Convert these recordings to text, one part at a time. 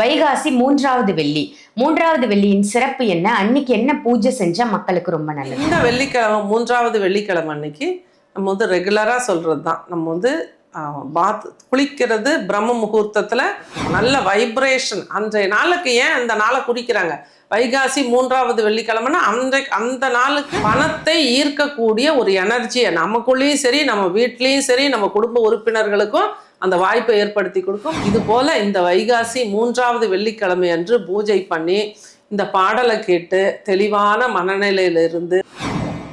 வைகாசி மூன்றாவது வெள்ளி. மூன்றாவது வெள்ளியின் சிறப்பு என்ன? அன்னைக்கு என்ன பூஜை செஞ்சா மக்களுக்கு ரொம்ப நல்லது? இந்த வெள்ளிக்கிழமை மூன்றாவது வெள்ளிக்கிழமை அன்னைக்கு நம்ம வந்து ரெகுலராக சொல்கிறது தான் நம்ம வந்து பாத் குளிக்கிறது பிரம்ம முகூர்த்தத்தில் நல்ல வைப்ரேஷன் அன்றைய நாளுக்கு ஏன் அந்த நாளை குறிக்கிறாங்க? வைகாசி மூன்றாவது வெள்ளிக்கிழமைனா அந்த அந்த நாளுக்கு பணத்தை ஈர்க்கக்கூடிய ஒரு எனர்ஜியை நமக்குள்ளேயும் சரி நம்ம வீட்லேயும் சரி நம்ம குடும்ப உறுப்பினர்களுக்கும் அந்த வாய்ப்பை ஏற்படுத்தி கொடுக்கும். இது போல இந்த வைகாசி மூன்றாவது வெள்ளிக்கிழமை அன்று பூஜை பண்ணி இந்த பாடலை கேட்டு தெளிவான மனநிலையிலிருந்து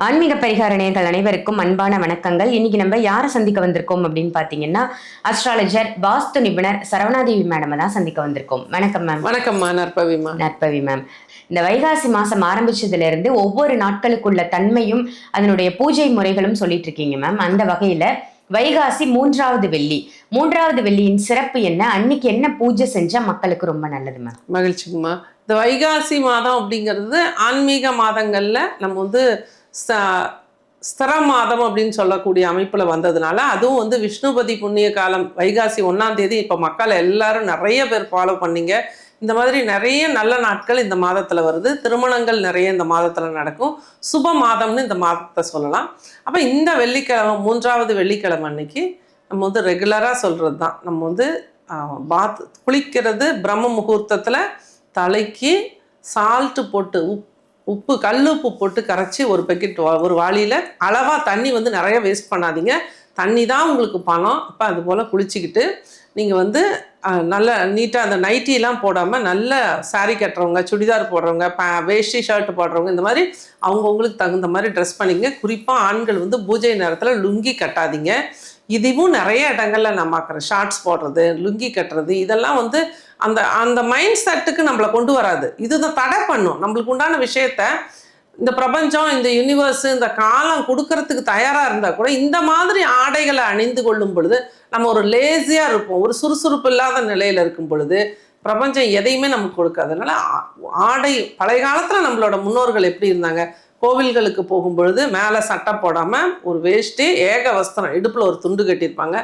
ஆன்மீக பரிகார நேர்கள் அனைவருக்கும் அன்பான வணக்கங்கள். இன்னைக்கு நம்ம யாரை சந்திக்க வந்திருக்கோம் அப்படின்னு பாத்தீங்கன்னா அஸ்ட்ராலஜர் வாஸ்து நிபுணர் சரவணாதேவி மேடம் தான் சந்திக்க வந்திருக்கோம். வணக்கம் மேம் வணக்கம்மா நற்பவிமா நற்பவி மேம் இந்த வைகாசி மாசம் ஆரம்பிச்சதுல இருந்து ஒவ்வொரு நாட்களுக்குள்ள தன்மையும் அதனுடைய பூஜை முறைகளும் சொல்லிட்டு இருக்கீங்க மேம் அந்த வகையில வைகாசி மூன்றாவது வெள்ளி. மூன்றாவது வெள்ளியின் சிறப்பு என்ன? அன்னைக்கு என்ன பூஜை செஞ்சா மக்களுக்கு ரொம்ப நல்லது மேம் மகிழ்ச்சிங்கம்மா. இந்த வைகாசி மாதம் அப்படிங்கிறது ஆன்மீக மாதங்களில் நம்ம வந்து ஸ்த- ஸ்திர மாதம் அப்படின்னு சொல்லக்கூடிய அமைப்பில் வந்ததுனால அதுவும் வந்து விஷ்ணுபதி புண்ணிய காலம் வைகாசி ஒன்றாம் தேதி இப்போ மக்கள் எல்லாரும் நிறைய பேர் ஃபாலோ பண்ணீங்க. இந்த மாதிரி நிறைய நல்ல நாட்கள் இந்த மாதத்தில் வருது. திருமணங்கள் நிறைய இந்த மாதத்தில் நடக்கும். சுப மாதம்னு இந்த மாதத்தை சொல்லலாம். அப்போ இந்த வெள்ளிக்கிழமை மூன்றாவது வெள்ளிக்கிழமை அன்னைக்கு நம்ம வந்து ரெகுலராக சொல்கிறது தான் நம்ம வந்து பாத் குளிக்கிறது பிரம்ம முகூர்த்தத்தில் தலைக்கு சால்ட்டு போட்டு உப் உப்பு கல் உப்பு போட்டு கரைச்சி ஒரு பெக்கெட் ஒரு வாளியில் அளவாக தண்ணி வந்து நிறைய வேஸ்ட் பண்ணாதீங்க. தண்ணி தான் உங்களுக்கு பணம். அப்போ அது போல் குளிச்சுக்கிட்டு நீங்கள் வந்து நல்ல நீட்டாக அந்த நைட்டிலாம் போடாமல் நல்ல சாரீ கட்டுறவங்க சுடிதார் போடுறவங்க ப வேஷ்டி ஷர்ட் போடுறவங்க இந்த மாதிரி அவங்கவுங்களுக்கு தகுந்த மாதிரி ட்ரெஸ் பண்ணிங்க குறிப்பாக ஆண்கள் வந்து பூஜை நேரத்தில் லுங்கி கட்டாதீங்க. இதுவும் நிறைய இடங்களில் நான் பார்க்குறேன் ஷார்ட்ஸ் போடுறது லுங்கி கட்டுறது இதெல்லாம் வந்து அந்த அந்த மைண்ட் செட்டுக்கு நம்மளை கொண்டு வராது. இதுதான் தடை பண்ணும். நம்மளுக்கு உண்டான விஷயத்த இந்த பிரபஞ்சம் இந்த யூனிவர்ஸ் இந்த காலம் கொடுக்கறதுக்கு தயாராக இருந்தால் கூட இந்த மாதிரி ஆடைகளை அணிந்து கொள்ளும் பொழுது நம்ம ஒரு லேசியாக இருப்போம். ஒரு சுறுசுறுப்பு இல்லாத நிலையில் இருக்கும் பொழுது பிரபஞ்சம் எதையுமே நமக்கு கொடுக்காது. ஆடை பழைய காலத்தில் நம்மளோட முன்னோர்கள் எப்படி இருந்தாங்க? கோவில்களுக்கு போகும் பொழுது மேலே சட்டை போடாமல் ஒரு வேஷ்டி ஏக வஸ்திரம் இடுப்பில் ஒரு துண்டு கட்டியிருப்பாங்க.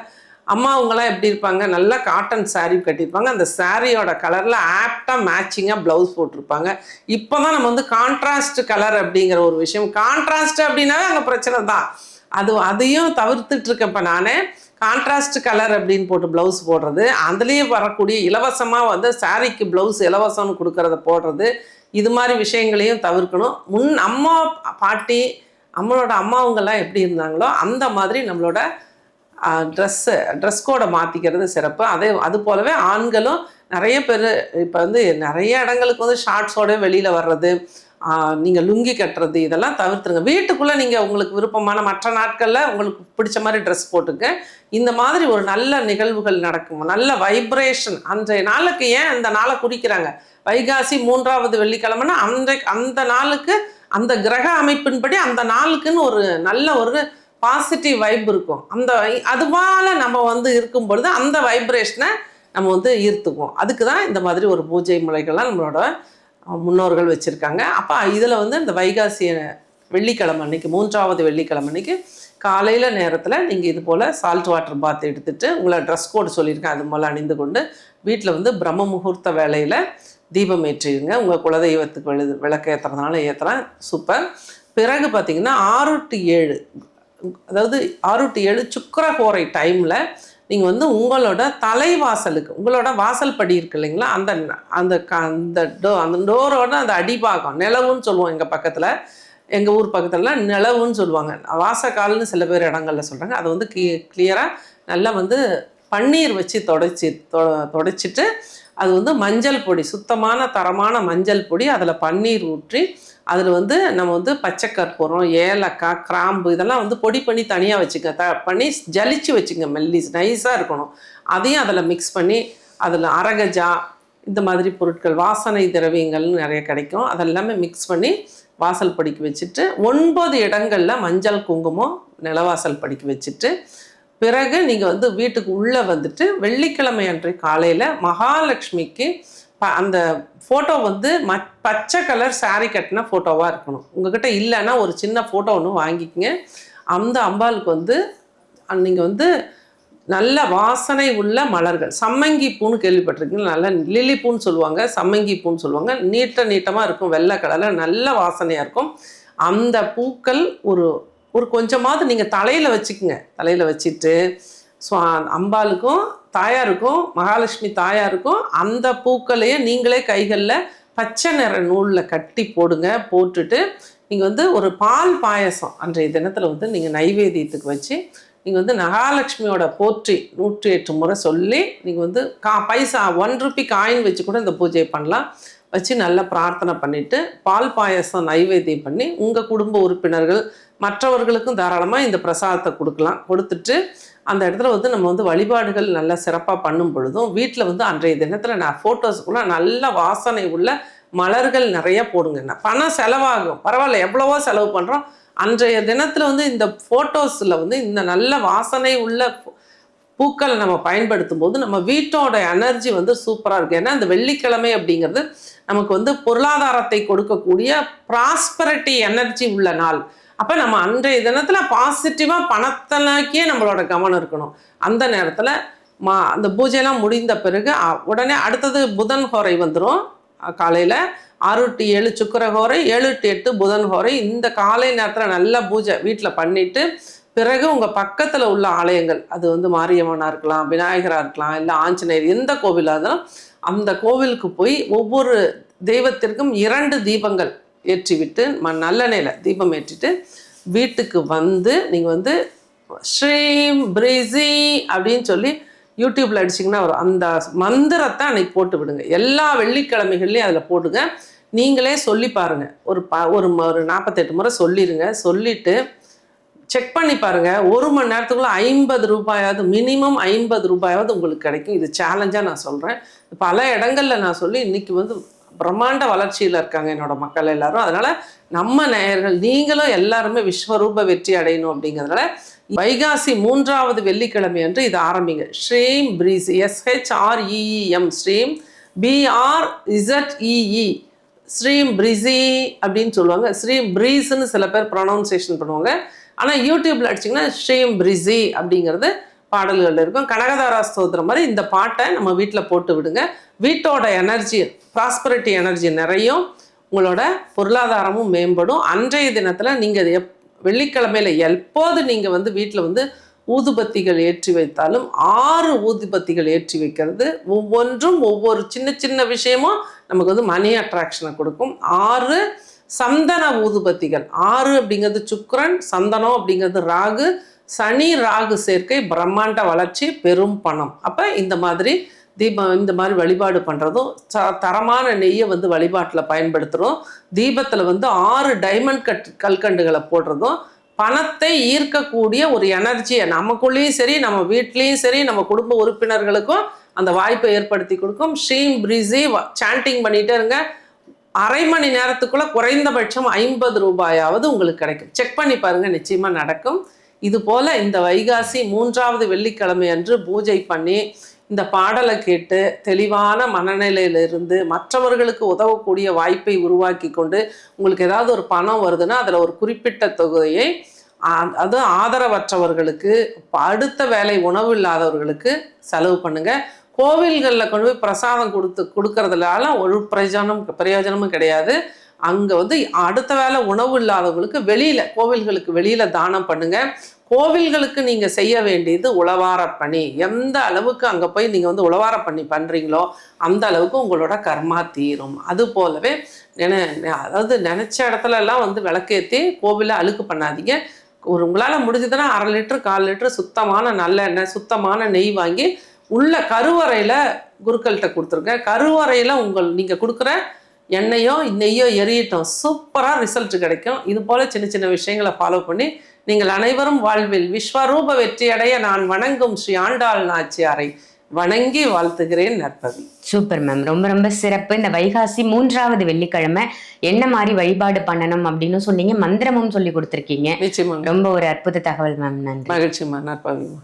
அம்மா அவங்களாம் எப்படி இருப்பாங்க? நல்லா காட்டன் சாரீ கட்டியிருப்பாங்க. அந்த சாரியோட கலரில் ஆப்டாக மேட்சிங்காக ப்ளவுஸ் போட்டிருப்பாங்க. இப்போ தான் நம்ம வந்து கான்ட்ராஸ்ட் கலர் அப்படிங்கிற ஒரு விஷயம். கான்ட்ராஸ்ட் அப்படின்னாவே அங்கே பிரச்சனை தான். அது அதையும் தவிர்த்துட்டு இருக்கேன் இப்போ கான்ட்ராஸ்ட் கலர் அப்படின்னு போட்டு ப்ளவுஸ் போடுறது. அதுலேயே வரக்கூடிய இலவசமாக வந்து சாரிக்கு ப்ளவுஸ் இலவசம்னு கொடுக்கறத போடுறது. இது மாதிரி விஷயங்களையும் தவிர்க்கணும். முன் அம்மா பாட்டி நம்மளோட அம்மாவங்கெல்லாம் எப்படி இருந்தாங்களோ அந்த மாதிரி நம்மளோட ட்ரெஸ்ஸு ட்ரெஸ் கோடை மாற்றிக்கிறது சிறப்பு. அதே அது போலவே ஆண்களும் நிறைய பேர் இப்போ வந்து நிறைய இடங்களுக்கு வந்து ஷார்ட்ஸோட வெளியில் வர்றது நீங்கள் லுங்கி கட்டுறது இதெல்லாம் தவிர்த்துருங்க. வீட்டுக்குள்ளே நீங்கள் உங்களுக்கு விருப்பமான மற்ற நாட்களில் உங்களுக்கு பிடிச்ச மாதிரி ட்ரெஸ் போட்டுக்க. இந்த மாதிரி ஒரு நல்ல நிகழ்வுகள் நடக்கும். நல்ல வைப்ரேஷன் அன்றைய நாளுக்கு ஏன் அந்த நாளை குறிக்கிறாங்க? வைகாசி மூன்றாவது வெள்ளிக்கிழமைன்னா அந்த அந்த நாளுக்கு அந்த கிரக அமைப்பின்படி அந்த நாளுக்குன்னு ஒரு நல்ல ஒரு பாசிட்டிவ் வைப் இருக்கும். அந்த வை- நம்ம வந்து இருக்கும் பொழுது அந்த வைப்ரேஷனை நம்ம வந்து ஈர்த்துக்குவோம். அதுக்கு தான் இந்த மாதிரி ஒரு பூஜை முறைகள்லாம் நம்மளோட முன்னோர்கள் வச்சுருக்காங்க. அப்போ இதில் வந்து இந்த வைகாசி வெள்ளிக்கிழமை அன்னைக்கு மூன்றாவது வெள்ளிக்கிழமை அன்னைக்கு காலையில் நேரத்தில் நீங்கள் இது போல் சால்ட் வாட்டர் பாத் எடுத்துகிட்டு உங்களை ட்ரெஸ் கோடு சொல்லியிருக்கேன். அது போல் அணிந்து கொண்டு வீட்டில் வந்து பிரம்ம முகூர்த்த வேலையில் தீபம் ஏற்றிடுங்க. உங்கள் குலதெய்வத்துக்கு விழு விளக்கு ஏற்றுறதுனால ஏற்றலாம் சூப்பர். பிறகு பார்த்தீங்கன்னா ஆறு டு ஏழு அதாவது ஆறு டு ஏழு சுக்கரஹோரை டைமில் நீங்கள் வந்து உங்களோட தலைவாசலுக்கு உங்களோட வாசல் படி இருக்கு இல்லைங்களா? அந்த அந்த க- அந்த டோ அந்த டோரோட அந்த அடிபாகம் நிலவுன்னு சொல்லுவோம் எங்கள் பக்கத்தில். எங்கள் ஊர் பக்கத்துலலாம் நிலவுன்னு சொல்லுவாங்க. வாசக்கால்னு சில பேர் இடங்கள்ல சொல்கிறாங்க அதை வந்து கி கிளியராக நல்லா வந்து பன்னீர் வச்சு தொடச்சி தொ தொடச்சிட்டு அது வந்து மஞ்சள் பொடி சுத்தமான தரமான மஞ்சள் பொடி அதில் பன்னீர் ஊற்றி அதில் வந்து நம்ம வந்து பச்சை கற்பூரம் ஏலக்காய் கிராம்பு இதெல்லாம் வந்து பொடி பண்ணி தனியாக வச்சுங்க த பண்ணி ஜலிச்சு வச்சுங்க. மெல்லிஸ் நைஸாக இருக்கணும். அதையும் அதில் மிக்ஸ் பண்ணி அதில் அரகஜா இந்த மாதிரி பொருட்கள் வாசனை திரவியங்கள்னு நிறைய கிடைக்கும். அதெல்லாமே மிக்ஸ் பண்ணி வாசல் படிக்க வச்சுட்டு ஒன்பது இடங்களில் மஞ்சள் குங்குமம் நிலவாசல் படிக்க வச்சுட்டு பிறகு நீங்கள் வந்து வீட்டுக்கு உள்ளே வந்துட்டு வெள்ளிக்கிழமை அன்றைக்கு காலையில் மகாலட்சுமிக்கு ப- அந்த ஃபோட்டோ வந்து ம பச்சை கலர் saree கட்டின ஃபோட்டோவாக இருக்கணும். உங்ககிட்ட இல்லைன்னா ஒரு சின்ன ஃபோட்டோ ஒன்று வாங்கிக்கோங்க. அந்த அம்பாளுக்கு வந்து நீங்கள் வந்து நல்ல வாசனை உள்ள மலர்கள். சம்மங்கி பூன்னு கேள்விப்பட்டிருக்கீங்க நல்ல லில்லி பூன்னு சொல்லுவாங்க சம்மங்கி பூன்னு சொல்லுவாங்க. நீட்ட நீட்டமாக இருக்கும் வெள்ளை கலரில் நல்ல வாசனையாக இருக்கும். அந்த பூக்கள் ஒரு ஒரு கொஞ்சமாவது நீங்கள் தலையில் வச்சுக்கோங்க. தலையில் வச்சுட்டு ஸோ அம்பாளுக்கும் தாயாருக்கும் மகாலட்சுமி தாயாருக்கும் அந்த பூக்களையே நீங்களே கைகளில் பச்சை நிற நூலில் கட்டி போடுங்க போட்டுட்டு நீங்கள் வந்து ஒரு பால் பாயசம் அன்றைய தினத்தில் வந்து நீங்கள் நைவேத்தியத்துக்கு வச்சு நீங்கள் வந்து மகாலட்சுமியோட போற்றி நூற்றி எட்டு முறை சொல்லி நீங்கள் வந்து கா பைசா ஒன் ருபி காயின் வச்சு கூட இந்த பூஜையை பண்ணலாம். வச்சு நல்லா பிரார்த்தனை பண்ணிவிட்டு பால் பாயசம் நைவேத்தியம் பண்ணி உங்கள் குடும்ப உறுப்பினர்கள் மற்றவர்களுக்கும் தாராளமாக இந்த பிரசாதத்தை கொடுக்கலாம். கொடுத்துட்டு அந்த இடத்துல வந்து நம்ம வந்து வழிபாடுகள் நல்லா சிறப்பாக பண்ணும் பொழுதும் வீட்டில் வந்து அன்றைய தினத்தில் நான் ஃபோட்டோஸ்க்குள்ள நல்ல வாசனை உள்ள மலர்கள் நிறைய போடுங்க. பணம் செலவாகும். பரவாயில்ல எவ்வளவோ செலவு பண்ணுறோம் அன்றைய தினத்தில் வந்து இந்த ஃபோட்டோஸில் வந்து இந்த நல்ல வாசனை உள்ள பூக்களை நம்ம பயன்படுத்தும் போது நம்ம வீட்டோட எனர்ஜி வந்து சூப்பராக இருக்கும். ஏன்னா இந்த வெள்ளிக்கிழமை அப்படிங்கிறது நமக்கு வந்து பொருளாதாரத்தை கொடுக்கக்கூடிய ப்ராஸ்பரட்டி எனர்ஜி உள்ள நாள். அப்போ நம்ம அன்றைய தினத்தில் பாசிட்டிவாக பணத்தை நோக்கியே நம்மளோட கவனம் இருக்கணும். அந்த நேரத்தில் மா அந்த பூஜையெல்லாம் முடிந்த பிறகு உடனே அடுத்தது புதன் ஹோரை வந்துடும் காலையில் ஆறு டு ஏழு சுக்கரஹோரை ஏழு டு எட்டு புதன் ஹோரை இந்த காலை நேரத்தில் நல்லா பூஜை வீட்டில் பண்ணிவிட்டு பிறகு உங்கள் பக்கத்தில் உள்ள ஆலயங்கள் அது வந்து மாரியம்மனாக இருக்கலாம் விநாயகராக இருக்கலாம் இல்லை ஆஞ்சநேயர் எந்த கோவிலாக இருந்தாலும் அந்த கோவிலுக்கு போய் ஒவ்வொரு தெய்வத்திற்கும் இரண்டு தீபங்கள் ஏற்றிவிட்டு ம நல்லெண்ணெயில் தீபம் ஏற்றிட்டு வீட்டுக்கு வந்து நீங்கள் வந்து ஸ்ரீம் பிரிசி அப்படின்னு சொல்லி யூடியூப்பில் அடிச்சிங்கன்னா வரும். அந்த மந்திரத்தை அன்னைக்கு போட்டு விடுங்க. எல்லா வெள்ளிக்கிழமைகள்லையும் அதில் போடுங்க. நீங்களே சொல்லி பாருங்கள் ஒரு ப ஒரு ஒரு நாற்பத்தெட்டு முறை சொல்லிடுங்க சொல்லிவிட்டு செக் பண்ணி பாருங்கள் ஒரு மணி நேரத்துக்குள்ளே ஐம்பது ரூபாயாவது மினிமம் ஐம்பது ரூபாயாவது உங்களுக்கு கிடைக்கும். இது சேலஞ்சாக நான் சொல்கிறேன் பல இடங்களில் நான் சொல்லி இன்னைக்கு வந்து பிரம்மாண்ட வளர்ச்சியில் இருக்காங்க என்னோட மக்கள் எல்லாரும். அதனால நம்ம நேயர்கள் நீங்களும் எல்லாருமே விஸ்வரூப வெற்றி அடையணும் அப்படிங்கிறதுனால வைகாசி மூன்றாவது வெள்ளிக்கிழமை அன்று இது ஆரம்பிங்க. ஸ்ரீம் பிரீஸ் எஸ்ஹெச்ஆர்இஎம் ஸ்ரீம் பிஆர் இசட்இஇ ஸ்ரீம் பிரிசி அப்படின்னு சொல்லுவாங்க. ஸ்ரீம் பிரீஸ்ன்னு சில பேர் ப்ரொனவுன்சியேஷன் பண்ணுவாங்க. ஆனால் யூடியூப்ல அடிச்சிங்கன்னா ஸ்ரீம் பிரிசி அப்படிங்கிறது பாடல்கள் இருக்கும். கனகதாரா ஸ்தோத்திரம் மாதிரி இந்த பாட்டை நம்ம வீட்டில் போட்டு விடுங்க. வீட்டோட எனர்ஜி ப்ராஸ்பரிட்டி எனர்ஜி நிறையும். உங்களோட பொருளாதாரமும் மேம்படும். அன்றைய தினத்தில் நீங்கள் எப் வெள்ளிக்கிழமையில எப்போது நீங்கள் வந்து வீட்டில் வந்து ஊதுபத்திகள் ஏற்றி வைத்தாலும் ஆறு ஊதுபத்திகள் ஏற்றி வைக்கிறது. ஒவ்வொன்றும் ஒவ்வொரு சின்ன சின்ன விஷயமும் நமக்கு வந்து மணி அட்ராக்ஷனை கொடுக்கும். ஆறு சந்தன ஊதுபத்திகள். ஆறு அப்படிங்கிறது சுக்ரன் சந்தனம் அப்படிங்கிறது ராகு. சனி ராகு சேர்க்கை பிரம்மாண்ட வளர்ச்சி பெரும் பணம். அப்போ இந்த மாதிரி தீபம் இந்த மாதிரி வழிபாடு பண்ணுறதும் ச- தரமான நெய்யை வந்து வழிபாட்டில் பயன்படுத்துகிறோம் தீபத்தில் வந்து ஆறு டைமண்ட் கட் கல்கண்டுகளை போடுறதும் பணத்தை ஈர்க்கக்கூடிய ஒரு எனர்ஜியை நமக்குள்ளேயும் சரி நம்ம வீட்லேயும் சரி நம்ம குடும்ப உறுப்பினர்களுக்கும் அந்த வாய்ப்பை ஏற்படுத்தி கொடுக்கும். ஷீம் பிரிசி சாண்டிங் பண்ணிகிட்டே இருங்க. அரை மணி நேரத்துக்குள்ள குறைந்தபட்சம் ஐம்பது ரூபாயாவது உங்களுக்கு கிடைக்கும். செக் பண்ணி பாருங்க நிச்சயமா நடக்கும். இது போல இந்த வைகாசி மூன்றாவது வெள்ளிக்கிழமை அன்று பூஜை பண்ணி இந்த பாடலை கேட்டு தெளிவான மனநிலையிலிருந்து மற்றவர்களுக்கு உதவக்கூடிய வாய்ப்பை உருவாக்கி கொண்டு உங்களுக்கு ஏதாவது ஒரு பணம் வருதுன்னா அதில் ஒரு குறிப்பிட்ட தொகையை அது ஆதரவற்றவர்களுக்கு அடுத்த வேலை உணவு இல்லாதவர்களுக்கு செலவு பண்ணுங்கள் கோவில்களில் கொண்டு போய் பிரசாதம் கொடுத்து கொடுக்கறதுனால ஒரு பிரயோஜனம் பிரயோஜனமும் கிடையாது. அங்கே வந்து அடுத்த வேலை உணவு இல்லாதவங்களுக்கு வெளியில் கோவில்களுக்கு வெளியில் தானம் பண்ணுங்கள் கோவில்களுக்கு நீங்கள் செய்ய வேண்டியது உழவார பணி. எந்த அளவுக்கு அங்கே போய் நீங்கள் வந்து உழவார பண்ணி பண்ணுறீங்களோ அந்த அளவுக்கு உங்களோட கர்மா தீரும். அது போலவே நினை அதாவது நினச்ச இடத்துலலாம் வந்து விளக்கேற்றி கோவிலை அழுக்கு பண்ணாதீங்க. ஒரு உங்களால் முடிஞ்சதுன்னா அரை லிட்டரு கால் லிட்டரு சுத்தமான நல்லெண்ணெய் சுத்தமான நெய் வாங்கி உள்ள கருவறையில் குருக்கள்கிட்ட கொடுத்துருங்க. கருவறையில் உங்கள் நீங்கள் கொடுக்குற எண்ணெயோ நெய்யோ எரியட்டும். சூப்பராக ரிசல்ட் கிடைக்கும். இது போல் சின்ன சின்ன விஷயங்களை ஃபாலோ பண்ணி நீங்கள் அனைவரும் வாழ்வில் விஸ்வரூப வெற்றியடைய நான் வணங்கும் ஸ்ரீ ஆண்டாள் நாச்சியாரை வணங்கி வாழ்த்துகிறேன் நற்பவி சூப்பர் மேம். ரொம்ப ரொம்ப சிறப்பு. இந்த வைகாசி மூன்றாவது வெள்ளிக்கிழமை என்ன மாதிரி வழிபாடு பண்ணணும் அப்படின்னு சொன்னீங்க. மந்திரமும் சொல்லி கொடுத்துருக்கீங்க. ரொம்ப ஒரு அற்புத தகவல் மேம். நன்றி. மகிழ்ச்சிமா நற்பவிமா